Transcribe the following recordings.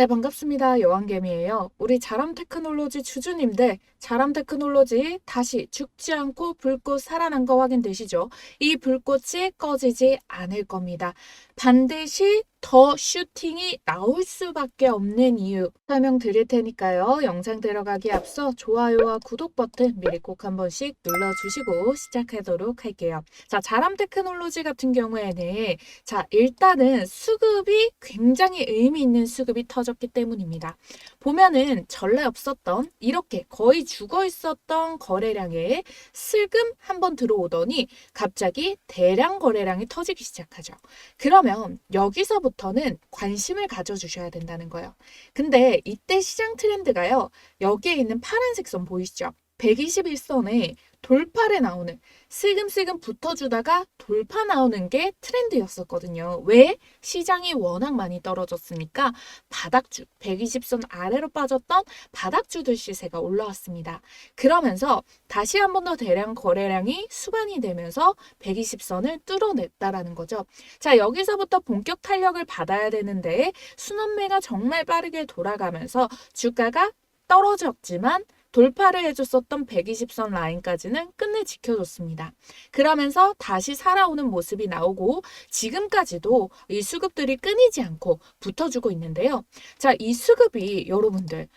네, 반갑습니다. 여왕개미예요. 우리 자람 테크놀로지 주주님들, 자람 테크놀로지 다시 죽지 않고 불꽃 살아난 거 확인되시죠? 이 불꽃이 꺼지지 않을 겁니다. 반드시 더 슈팅이 나올 수밖에 없는 이유 설명드릴 테니까요. 영상 들어가기 앞서 좋아요와 구독 버튼 미리 꼭 한 번씩 눌러주시고 시작하도록 할게요. 자, 자람 테크놀로지 같은 경우에는 자, 일단은 수급이 굉장히 의미 있는 수급이 터졌기 때문입니다. 보면은 전례 없었던 이렇게 거의 죽어 있었던 거래량에 슬금 한번 들어오더니 갑자기 대량 거래량이 터지기 시작하죠. 그러면 여기서부터는 관심을 가져주셔야 된다는 거예요. 근데 이때 시장 트렌드가요. 여기에 있는 파란색 선 보이시죠? 121선에 돌파를 나오는 슬금슬금 붙어주다가 돌파 나오는 게 트렌드였었거든요. 왜? 시장이 워낙 많이 떨어졌으니까 바닥주, 120선 아래로 빠졌던 바닥주들 시세가 올라왔습니다. 그러면서 다시 한 번 더 대량 거래량이 수반이 되면서 120선을 뚫어냈다라는 거죠. 자, 여기서부터 본격 탄력을 받아야 되는데 순환매가 정말 빠르게 돌아가면서 주가가 떨어졌지만 돌파를 해줬었던 120선 라인까지는 끝내 지켜줬습니다. 그러면서 다시 살아오는 모습이 나오고 지금까지도 이 수급들이 끊이지 않고 붙어주고 있는데요. 자, 이 수급이 여러분들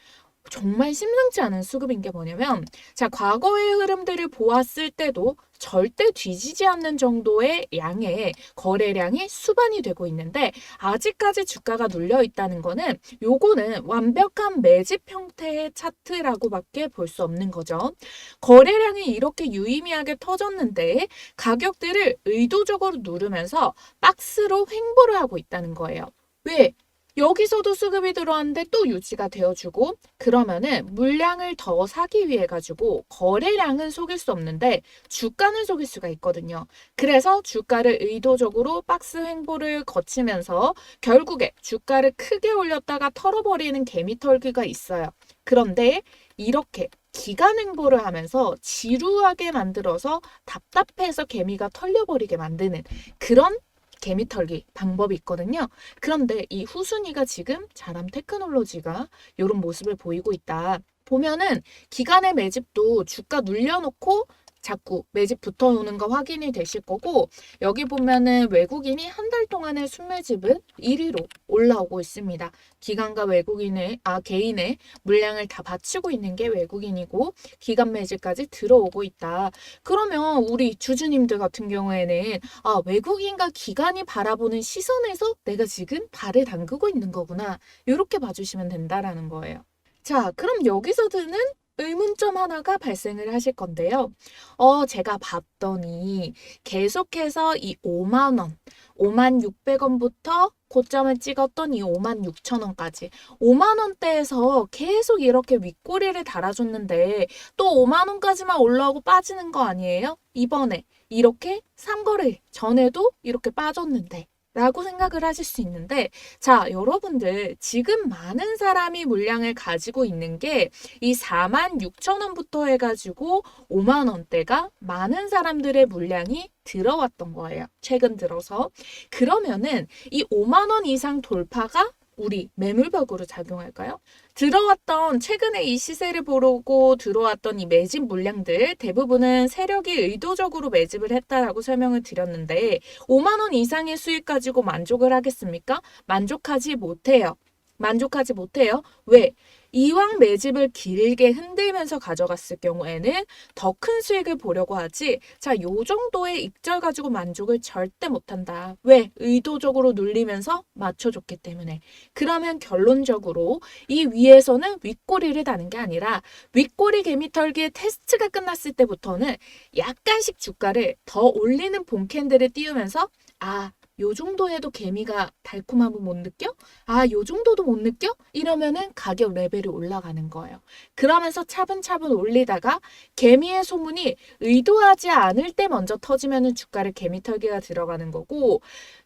정말 심상치 않은 수급인 게 뭐냐면, 자, 과거의 흐름들을 보았을 때도 절대 뒤지지 않는 정도의 양의 거래량이 수반이 되고 있는데, 아직까지 주가가 눌려 있다는 거는 요거는 완벽한 매집 형태의 차트라고밖에 볼 수 없는 거죠. 거래량이 이렇게 유의미하게 터졌는데, 가격들을 의도적으로 누르면서 박스로 횡보를 하고 있다는 거예요. 왜? 여기서도 수급이 들어왔는데 또 유지가 되어주고 그러면은 물량을 더 사기 위해 가지고 거래량은 속일 수 없는데 주가는 속일 수가 있거든요. 그래서 주가를 의도적으로 박스 횡보를 거치면서 결국에 주가를 크게 올렸다가 털어버리는 개미털기가 있어요. 그런데 이렇게 기간 횡보를 하면서 지루하게 만들어서 답답해서 개미가 털려버리게 만드는 그런 개미 털기 방법이 있거든요. 그런데 이 후순위가 지금 자람 테크놀로지가 이런 모습을 보이고 있다. 보면은 기간의 매집도 주가 눌려놓고 자꾸 매집 붙어 오는 거 확인이 되실 거고 여기 보면은 외국인이 한 달 동안의 순매집은 1위로 올라오고 있습니다. 기관과 외국인의 아 개인의 물량을 다 받치고 있는 게 외국인이고 기관 매집까지 들어오고 있다. 그러면 우리 주주님들 같은 경우에는 아 외국인과 기관이 바라보는 시선에서 내가 지금 발을 담그고 있는 거구나. 이렇게 봐주시면 된다라는 거예요. 자, 그럼 여기서 드는 의문점 하나가 발생을 하실 건데요. 어, 제가 봤더니 계속해서 이 5만 원, 5만 600원부터 고점을 찍었던 이 5만 6천 원까지 5만 원대에서 계속 이렇게 윗꼬리를 달아줬는데 또 5만 원까지만 올라오고 빠지는 거 아니에요? 이번에 이렇게 삼거래 전에도 이렇게 빠졌는데 라고 생각을 하실 수 있는데, 자, 여러분들, 지금 많은 사람이 물량을 가지고 있는 게 이 4만 6천 원부터 해가지고 5만 원대가 많은 사람들의 물량이 들어왔던 거예요. 최근 들어서. 그러면은 이 5만 원 이상 돌파가 우리 매물벽으로 작용할까요? 들어왔던 최근에 이 시세를 보고 들어왔던 이 매집 물량들 대부분은 세력이 의도적으로 매집을 했다라고 설명을 드렸는데 5만 원 이상의 수익 가지고 만족을 하겠습니까? 만족하지 못해요. 만족하지 못해요. 왜? 이왕 매집을 길게 흔들면서 가져갔을 경우에는 더 큰 수익을 보려고 하지. 자, 요 정도의 익절 가지고 만족을 절대 못한다. 왜? 의도적으로 눌리면서 맞춰줬기 때문에. 그러면 결론적으로 이 위에서는 윗꼬리를 다는 게 아니라 윗꼬리 개미털기의 테스트가 끝났을 때부터는 약간씩 주가를 더 올리는 본캔들을 띄우면서 아, 요 정도 해도 개미가 달콤함을 못 느껴? 아, 요 정도도 못 느껴? 이러면은 가격 레벨이 올라가는 거예요. 그러면서 차분차분 올리다가 개미의 소문이 의도하지 않을 때 먼저 터지면은 주가를 개미 털기가 들어가는 거고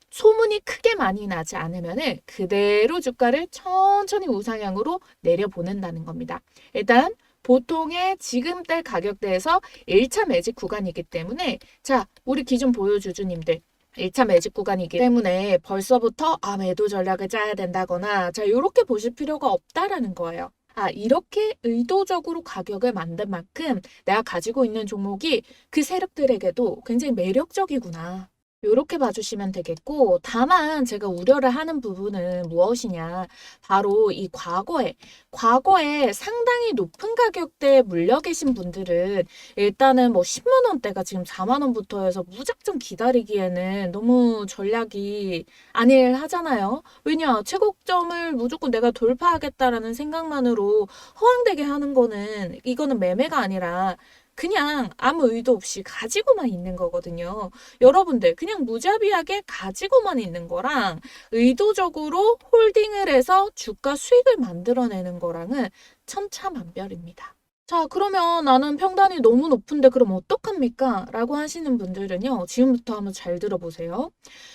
소문이 크게 많이 나지 않으면은 그대로 주가를 천천히 우상향으로 내려보낸다는 겁니다. 일단 보통의 지금대 가격대에서 1차 매직 구간이기 때문에 자, 우리 기존 보유 주주님들 1차 매집 구간이기 때문에 벌써부터 아 매도 전략을 짜야 된다거나 자 이렇게 보실 필요가 없다라는 거예요. 아 이렇게 의도적으로 가격을 만든 만큼 내가 가지고 있는 종목이 그 세력들에게도 굉장히 매력적이구나. 이렇게 봐주시면 되겠고, 다만 제가 우려를 하는 부분은 무엇이냐. 바로 이 과거에, 과거에 상당히 높은 가격대에 물려 계신 분들은 일단은 뭐 10만원대가 지금 4만원부터 해서 무작정 기다리기에는 너무 전략이 안일하잖아요. 왜냐, 최고점을 무조건 내가 돌파하겠다라는 생각만으로 허황되게 하는 거는, 이거는 매매가 아니라 그냥 아무 의도 없이 가지고만 있는 거거든요. 여러분들 그냥 무자비하게 가지고만 있는 거랑 의도적으로 홀딩을 해서 주가 수익을 만들어내는 거랑은 천차만별입니다. 자, 그러면 나는 평단이 너무 높은데 그럼 어떡합니까? 라고 하시는 분들은요, 지금부터 한번 잘 들어보세요.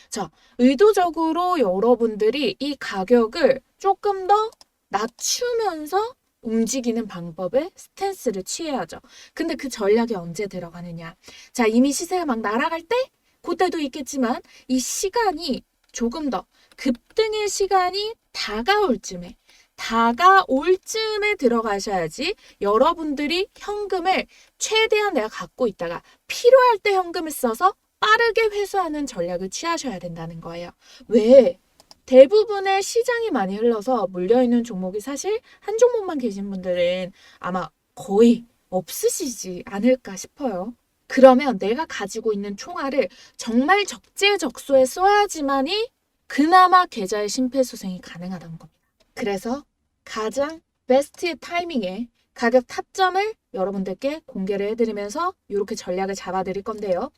자, 의도적으로 여러분들이 이 가격을 조금 더 낮추면서 움직이는 방법에 스탠스를 취해야죠. 근데 그 전략이 언제 들어가느냐. 자, 이미 시세가 막 날아갈 때? 그때도 있겠지만 이 시간이 조금 더 급등의 시간이 다가올 쯤에 다가올 쯤에 들어가셔야지 여러분들이 현금을 최대한 내가 갖고 있다가 필요할 때 현금을 써서 빠르게 회수하는 전략을 취하셔야 된다는 거예요. 왜? 대부분의 시장이 많이 흘러서 물려있는 종목이 사실 한 종목만 계신 분들은 아마 거의 없으시지 않을까 싶어요. 그러면 내가 가지고 있는 총알을 정말 적재적소에 써야지만이 그나마 계좌의 심폐소생이 가능하다는 겁니다. 그래서 가장 베스트의 타이밍에 가격 타점을 여러분들께 공개를 해드리면서 이렇게 전략을 잡아드릴 건데요.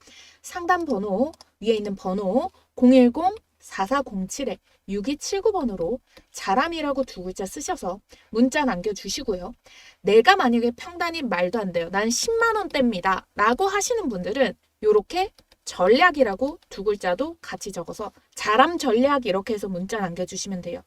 상담 번호 위에 있는 번호 010 4407에 6279번으로 자람이라고 두 글자 쓰셔서 문자 남겨주시고요. 내가 만약에 평단이 말도 안 돼요. 난 10만 원대입니다. 라고 하시는 분들은 이렇게 전략이라고 두 글자도 같이 적어서 자람 전략 이렇게 해서 문자 남겨주시면 돼요.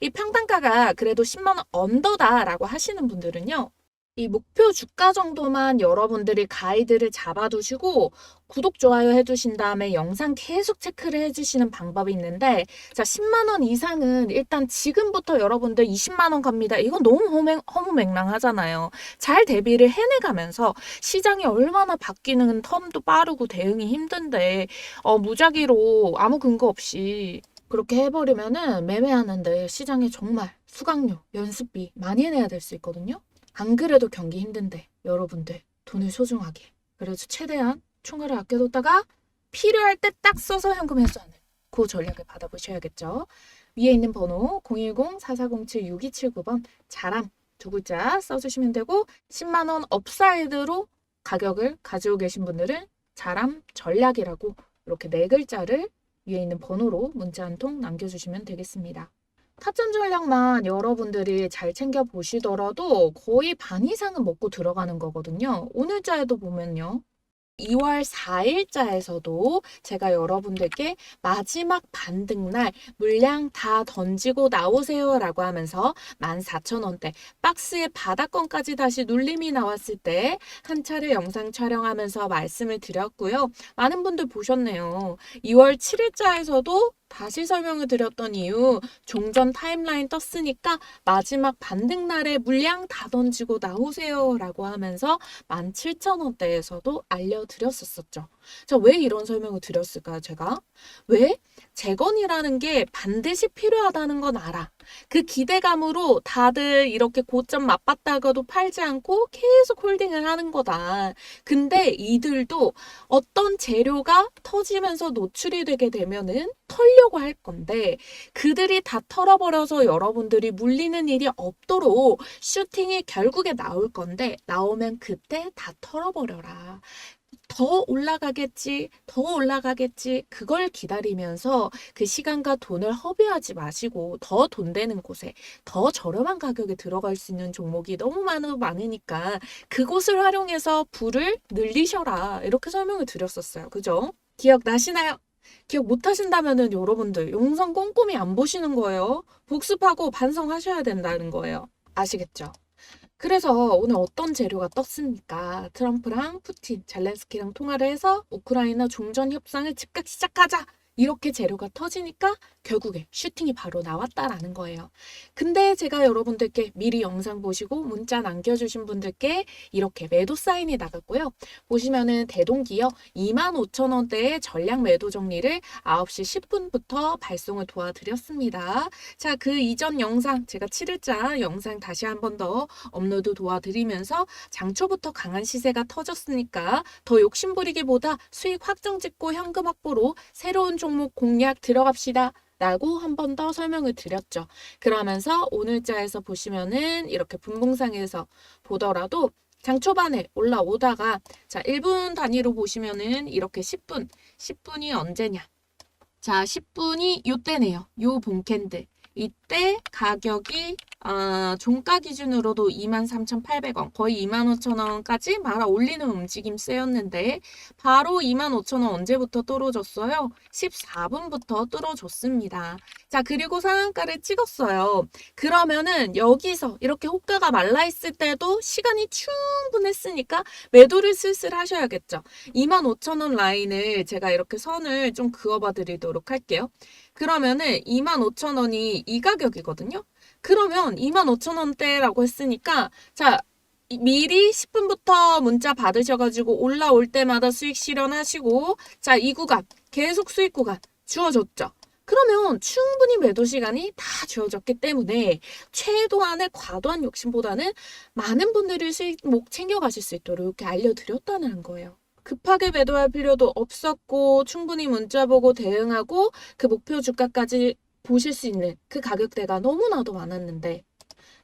이 평단가가 그래도 10만 원 언더다라고 하시는 분들은요. 이 목표 주가 정도만 여러분들이 가이드를 잡아두시고 구독, 좋아요 해주신 다음에 영상 계속 체크를 해주시는 방법이 있는데 자 10만원 이상은 일단 지금부터 여러분들 20만원 갑니다. 이건 너무 허맹, 허무맹랑하잖아요. 잘 대비를 해내가면서 시장이 얼마나 바뀌는 텀도 빠르고 대응이 힘든데 어, 무작위로 아무 근거 없이 그렇게 해버리면은 매매하는데 시장에 정말 수강료, 연습비 많이 내야 될 수 있거든요. 안 그래도 경기 힘든데 여러분들 돈을 소중하게 그래서 최대한 총알을 아껴뒀다가 필요할 때 딱 써서 현금 회수하는 그 전략을 받아보셔야겠죠. 위에 있는 번호 010-4407-6279번 자람 두 글자 써주시면 되고 10만원 업사이드로 가격을 가지고 계신 분들은 자람 전략이라고 이렇게 네 글자를 위에 있는 번호로 문자 한 통 남겨주시면 되겠습니다. 타점 전략만 여러분들이 잘 챙겨 보시더라도 거의 반 이상은 먹고 들어가는 거거든요. 오늘자에도 보면요. 2월 4일자에서도 제가 여러분들께 마지막 반등날 물량 다 던지고 나오세요 라고 하면서 14,000원대 박스의 바닥권까지 다시 눌림이 나왔을 때 한 차례 영상 촬영하면서 말씀을 드렸고요. 많은 분들 보셨네요. 2월 7일자에서도 다시 설명을 드렸던 이유 종전 타임라인 떴으니까 마지막 반등 날에 물량 다 던지고 나오세요 라고 하면서 17,000원대에서도 알려드렸었죠. 자, 왜 이런 설명을 드렸을까요, 제가? 왜? 재건이라는 게 반드시 필요하다는 건 알아. 그 기대감으로 다들 이렇게 고점 맛봤다가도 팔지 않고 계속 홀딩을 하는 거다. 근데 이들도 어떤 재료가 터지면서 노출이 되게 되면은 털려고 할 건데 그들이 다 털어버려서 여러분들이 물리는 일이 없도록 슈팅이 결국에 나올 건데 나오면 그때 다 털어버려라. 더 올라가겠지, 더 올라가겠지, 그걸 기다리면서 그 시간과 돈을 허비하지 마시고 더 돈 되는 곳에 더 저렴한 가격에 들어갈 수 있는 종목이 너무 많아, 많으니까 그곳을 활용해서 부를 늘리셔라. 이렇게 설명을 드렸었어요. 그죠? 기억나시나요? 기억 못 하신다면은 여러분들 영상 꼼꼼히 안 보시는 거예요. 복습하고 반성하셔야 된다는 거예요. 아시겠죠? 그래서 오늘 어떤 재료가 떴습니까? 트럼프랑 푸틴, 젤렌스키랑 통화를 해서 우크라이나 종전 협상을 즉각 시작하자. 이렇게 재료가 터지니까 결국에 슈팅이 바로 나왔다라는 거예요. 근데 제가 여러분들께 미리 영상 보시고 문자 남겨주신 분들께 이렇게 매도 사인이 나갔고요. 보시면은 대동기어 25,000원대의 전량 매도 정리를 9시 10분부터 발송을 도와드렸습니다. 자, 그 이전 영상 제가 7일자 영상 다시 한 번 더 업로드 도와드리면서 장초부터 강한 시세가 터졌으니까 더 욕심부리기보다 수익 확정 짓고 현금 확보로 새로운 종목 공략 들어갑시다. 라고 한 번 더 설명을 드렸죠. 그러면서 오늘자에서 보시면은 이렇게 분봉상에서 보더라도 장 초반에 올라오다가 자 1분 단위로 보시면은 이렇게 10분 10분이 언제냐 자 10분이 요때네요 요 본캔들 이때 가격이 아, 종가 기준으로도 23,800원, 거의 25,000원까지 말아 올리는 움직임 쓰였는데 바로 25,000원 언제부터 뚫어줬어요? 14분부터 뚫어줬습니다. 자, 그리고 상한가를 찍었어요. 그러면은 여기서 이렇게 호가가 말라 있을 때도 시간이 충분했으니까 매도를 슬슬 하셔야겠죠. 25,000원 라인을 제가 이렇게 선을 좀 그어봐 드리도록 할게요. 그러면은 25,000원이 이 가격이거든요. 그러면 25,000원대라고 했으니까 자 이- 미리 10분부터 문자 받으셔가지고 올라올 때마다 수익 실현하시고 자 이 구간 계속 수익 구간 주어졌죠. 그러면 충분히 매도 시간이 다 주어졌기 때문에 최도한의 과도한 욕심보다는 많은 분들이 수익목 챙겨가실 수 있도록 이렇게 알려드렸다는 거예요. 급하게 매도할 필요도 없었고 충분히 문자 보고 대응하고 그 목표 주가까지 보실 수 있는 그 가격대가 너무나도 많았는데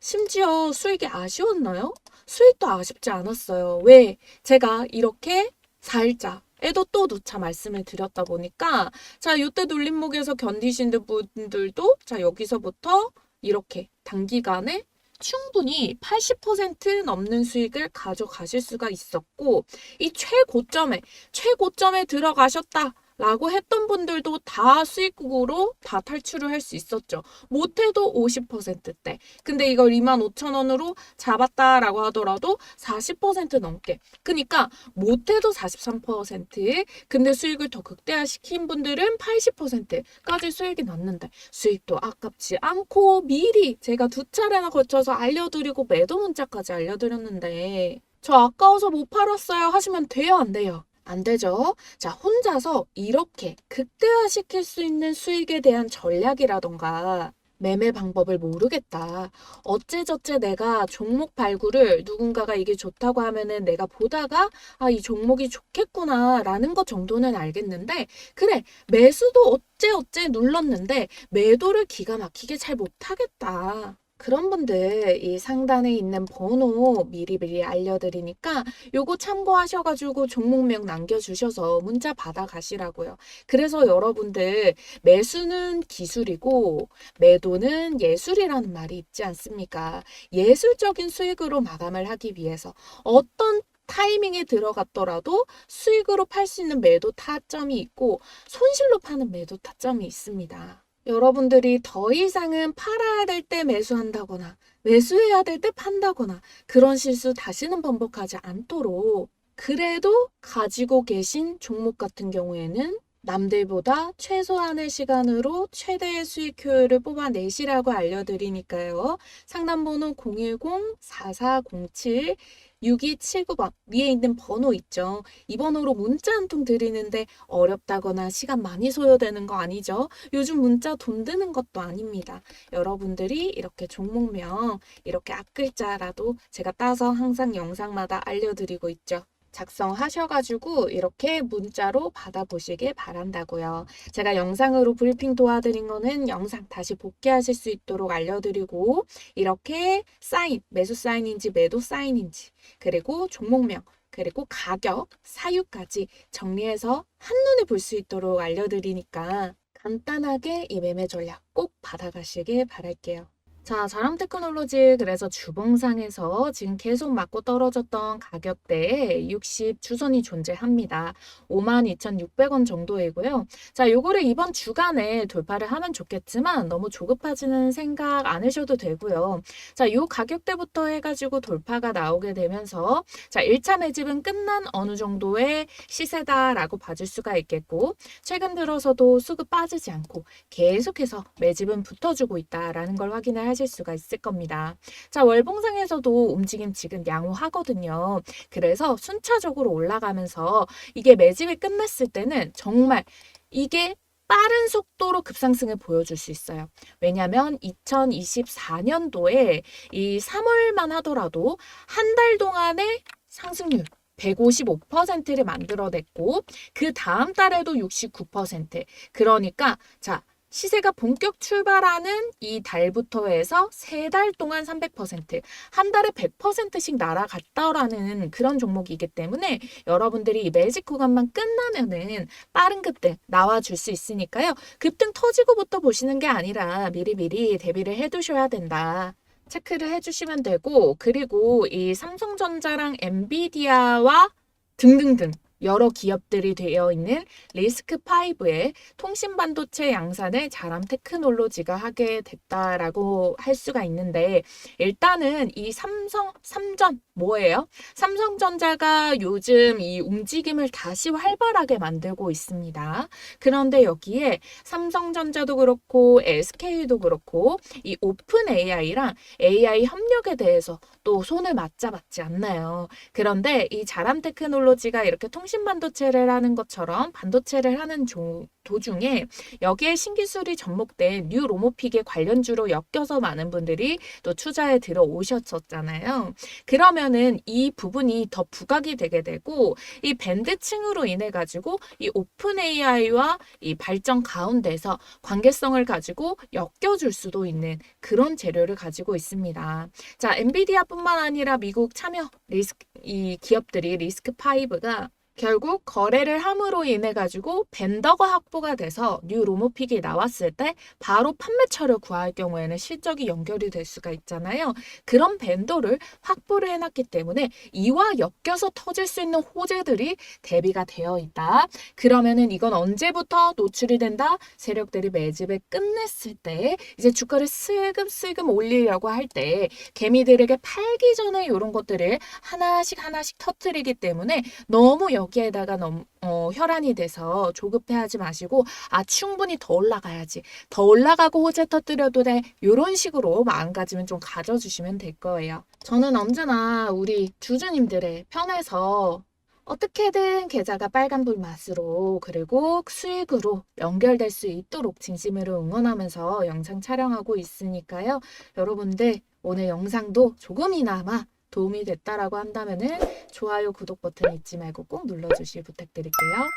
심지어 수익이 아쉬웠나요? 수익도 아쉽지 않았어요. 왜? 제가 이렇게 4일자 에도 또 누차 말씀을 드렸다 보니까 자, 이때 눌림목에서 견디신 분들도 자, 여기서부터 이렇게 단기간에 충분히 80% 넘는 수익을 가져가실 수가 있었고 이 최고점에 최고점에 들어가셨다. 라고 했던 분들도 다 수익으로 다 탈출을 할 수 있었죠. 못해도 50%대. 근데 이걸 25,000원으로 잡았다라고 하더라도 40% 넘게. 그러니까 못해도 43%. 근데 수익을 더 극대화시킨 분들은 80%까지 수익이 났는데 수익도 아깝지 않고 미리 제가 두 차례나 걸쳐서 알려드리고 매도 문자까지 알려드렸는데 저 아까워서 못 팔았어요 하시면 돼요 안 돼요? 안 되죠. 자, 혼자서 이렇게 극대화시킬 수 있는 수익에 대한 전략이라던가 매매 방법을 모르겠다. 어째저째 내가 종목 발굴을 누군가가 이게 좋다고 하면은 내가 보다가 아, 이 종목이 좋겠구나 라는 것 정도는 알겠는데 그래, 매수도 어째어째 눌렀는데 매도를 기가 막히게 잘 못하겠다. 그런 분들 이 상단에 있는 번호 미리미리 알려드리니까 요거 참고하셔가지고 종목명 남겨주셔서 문자 받아가시라고요. 그래서 여러분들 매수는 기술이고 매도는 예술이라는 말이 있지 않습니까? 예술적인 수익으로 마감을 하기 위해서 어떤 타이밍에 들어갔더라도 수익으로 팔 수 있는 매도 타점이 있고 손실로 파는 매도 타점이 있습니다. 여러분들이 더 이상은 팔아야 될 때 매수한다거나 매수해야 될 때 판다거나 그런 실수 다시는 반복하지 않도록 그래도 가지고 계신 종목 같은 경우에는 남들보다 최소한의 시간으로 최대의 수익 효율을 뽑아내시라고 알려드리니까요. 상담번호 010-4407 6279번 위에 있는 번호 있죠. 이 번호로 문자 한 통 드리는데 어렵다거나 시간 많이 소요되는 거 아니죠? 요즘 문자 돈 드는 것도 아닙니다. 여러분들이 이렇게 종목명 이렇게 앞글자라도 제가 따서 항상 영상마다 알려드리고 있죠. 작성하셔가지고 이렇게 문자로 받아보시길 바란다고요. 제가 영상으로 브리핑 도와드린 거는 영상 다시 복귀하실 수 있도록 알려드리고 이렇게 사인, 매수 사인인지 매도 사인인지 그리고 종목명 그리고 가격, 사유까지 정리해서 한눈에 볼 수 있도록 알려드리니까 간단하게 이 매매 전략 꼭 받아가시길 바랄게요. 자, 자람 테크놀로지 그래서 주봉상에서 지금 계속 맞고 떨어졌던 가격대에 60 주선이 존재합니다. 52,600원 정도이고요. 자, 요거를 이번 주간에 돌파를 하면 좋겠지만 너무 조급하지는 생각 안 하셔도 되고요. 자, 요 가격대부터 해가지고 돌파가 나오게 되면서 자, 1차 매집은 끝난 어느 정도의 시세다라고 봐줄 수가 있겠고 최근 들어서도 수급 빠지지 않고 계속해서 매집은 붙어주고 있다라는 걸 확인을 하실 수가 있을 겁니다. 자, 월봉상에서도 움직임 지금 양호하거든요. 그래서 순차적으로 올라가면서 이게 매집이 끝났을 때는 정말 이게 빠른 속도로 급상승을 보여줄 수 있어요. 왜냐하면 2024년도에 이 3월만 하더라도 한 달 동안의 상승률 155%를 만들어냈고 그 다음 달에도 69%. 그러니까 자 시세가 본격 출발하는 이 달부터 해서 세 달 동안 300%, 한 달에 100%씩 날아갔다라는 그런 종목이기 때문에 여러분들이 이 매직 구간만 끝나면은 빠른 급등 나와줄 수 있으니까요. 급등 터지고부터 보시는 게 아니라 미리미리 대비를 해두셔야 된다. 체크를 해주시면 되고, 그리고 이 삼성전자랑 엔비디아와 등등등 여러 기업들이 되어 있는 리스크5의 통신 반도체 양산을 자람 테크놀로지가 하게 됐다라고 할 수가 있는데 일단은 이 삼성 삼전 뭐예요? 삼성전자가 요즘 이 움직임을 다시 활발하게 만들고 있습니다. 그런데 여기에 삼성전자도 그렇고 SK도 그렇고 이 오픈 AI랑 AI 협력에 대해서 또 손을 맞잡았지 않나요? 그런데 이 자람 테크놀로지가 이렇게 통신 반도체를 하는 것처럼 반도체를 하는 조, 도중에 여기에 신기술이 접목된 뉴 로모픽의 관련주로 엮여서 많은 분들이 또 투자에 들어오셨었잖아요. 그러면은 이 부분이 더 부각이 되게 되고 이 밴드층으로 인해 가지고 이 오픈 AI와 이 발전 가운데서 관계성을 가지고 엮여줄 수도 있는 그런 재료를 가지고 있습니다. 자, 엔비디아뿐만 아니라 미국 참여 리스크 이 기업들이 리스크 5가 결국 거래를 함으로 인해 가지고 벤더가 확보가 돼서 뉴 로모픽이 나왔을 때 바로 판매처를 구할 경우에는 실적이 연결이 될 수가 있잖아요. 그런 벤더를 확보를 해놨기 때문에 이와 엮여서 터질 수 있는 호재들이 대비가 되어 있다. 그러면은 이건 언제부터 노출이 된다? 세력들이 매집을 끝냈을 때 이제 주가를 슬금슬금 올리려고 할 때 개미들에게 팔기 전에 이런 것들을 하나씩 하나씩 터트리기 때문에 너무 여기에다가 너무 어, 혈안이 돼서 조급해하지 마시고 아 충분히 더 올라가야지 더 올라가고 호재 터뜨려도 돼 이런 식으로 마음가짐은 좀 가져주시면 될 거예요. 저는 언제나 우리 주주님들의 편에서 어떻게든 계좌가 빨간불 맛으로 그리고 수익으로 연결될 수 있도록 진심으로 응원하면서 영상 촬영하고 있으니까요. 여러분들 오늘 영상도 조금이나마 도움이 됐다라고 한다면은 좋아요, 구독 버튼 잊지 말고 꼭 눌러주실 부탁드릴게요.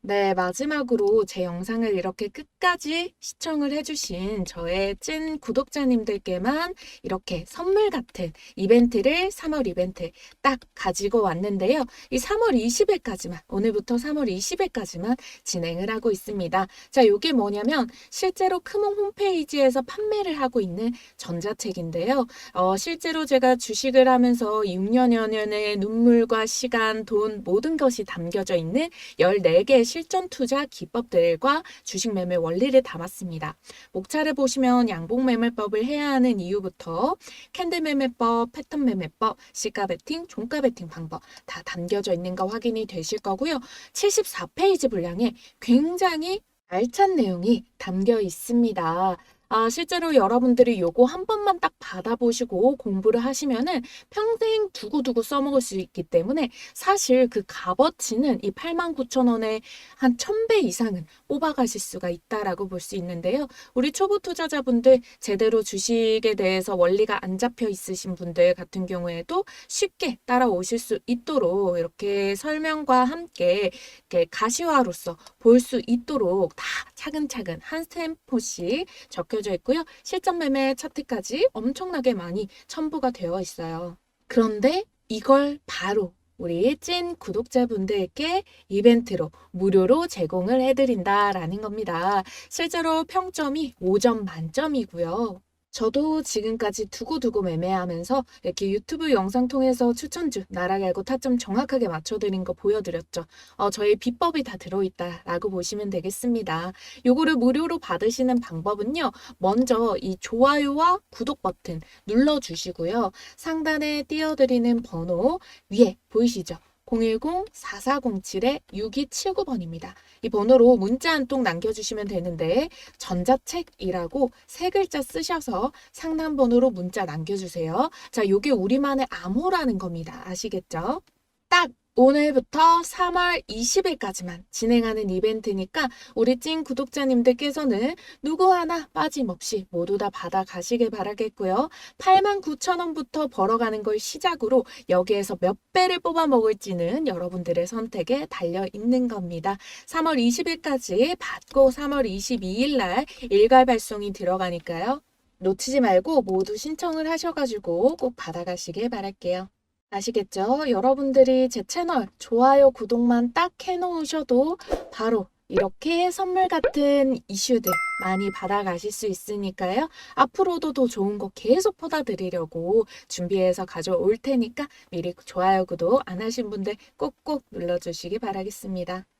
네, 마지막으로 제 영상을 이렇게 끝까지 시청을 해주신 저의 찐 구독자님들께만 이렇게 선물 같은 이벤트를 3월 이벤트 딱 가지고 왔는데요. 이 3월 20일까지만, 오늘부터 3월 20일까지만 진행을 하고 있습니다. 자, 이게 뭐냐면 실제로 크몽 홈페이지에서 판매를 하고 있는 전자책인데요. 어, 실제로 제가 주식을 하면서 6년여 년의 눈물과 시간, 돈, 모든 것이 담겨져 있는 14개의 실전 투자 기법들과 주식 매매 원리를 담았습니다. 목차를 보시면 양봉 매매법을 해야 하는 이유부터 캔들 매매법, 패턴 매매법, 시가 베팅, 종가 베팅 방법 다 담겨져 있는 거 확인이 되실 거고요. 74페이지 분량에 굉장히 알찬 내용이 담겨 있습니다. 아, 실제로 여러분들이 요거 한 번만 딱 받아보시고 공부를 하시면은 평생 두고두고 써먹을 수 있기 때문에 사실 그 값어치는 이 89,000원에 한 1000배 이상은 뽑아가실 수가 있다라고 볼 수 있는데요. 우리 초보 투자자분들 제대로 주식에 대해서 원리가 안 잡혀 있으신 분들 같은 경우에도 쉽게 따라오실 수 있도록 이렇게 설명과 함께 이렇게 가시화로서 볼 수 있도록 다 차근차근 한 템포씩 적혀 져 있고요. 실전 매매 차트까지 엄청나게 많이 첨부가 되어 있어요. 그런데 이걸 바로 우리 찐 구독자분들께 이벤트로 무료로 제공을 해드린다라는 겁니다. 실제로 평점이 5점 만점이고요. 저도 지금까지 두고두고 매매하면서 이렇게 유튜브 영상 통해서 추천주, 알고 타점 정확하게 맞춰드린 거 보여드렸죠. 어, 저의 비법이 다 들어있다라고 보시면 되겠습니다. 요거를 무료로 받으시는 방법은요. 먼저 이 좋아요와 구독 버튼 눌러주시고요. 상단에 띄워드리는 번호 위에 보이시죠? 010-4407-6279번입니다. 이 번호로 문자 한 통 남겨주시면 되는데 전자책이라고 세 글자 쓰셔서 상단 번호로 문자 남겨주세요. 자, 요게 우리만의 암호라는 겁니다. 아시겠죠? 딱 오늘부터 3월 20일까지만 진행하는 이벤트니까 우리 찐 구독자님들께서는 누구 하나 빠짐없이 모두 다 받아가시길 바라겠고요. 89,000원부터 벌어가는 걸 시작으로 여기에서 몇 배를 뽑아 먹을지는 여러분들의 선택에 달려 있는 겁니다. 3월 20일까지 받고 3월 22일 날 일괄 발송이 들어가니까요. 놓치지 말고 모두 신청을 하셔가지고 꼭 받아가시길 바랄게요. 아시겠죠? 여러분들이 제 채널 좋아요, 구독만 딱 해놓으셔도 바로 이렇게 선물 같은 이슈들 많이 받아가실 수 있으니까요. 앞으로도 더 좋은 거 계속 퍼다 드리려고 준비해서 가져올 테니까 미리 좋아요, 구독 안 하신 분들 꼭꼭 눌러주시기 바라겠습니다.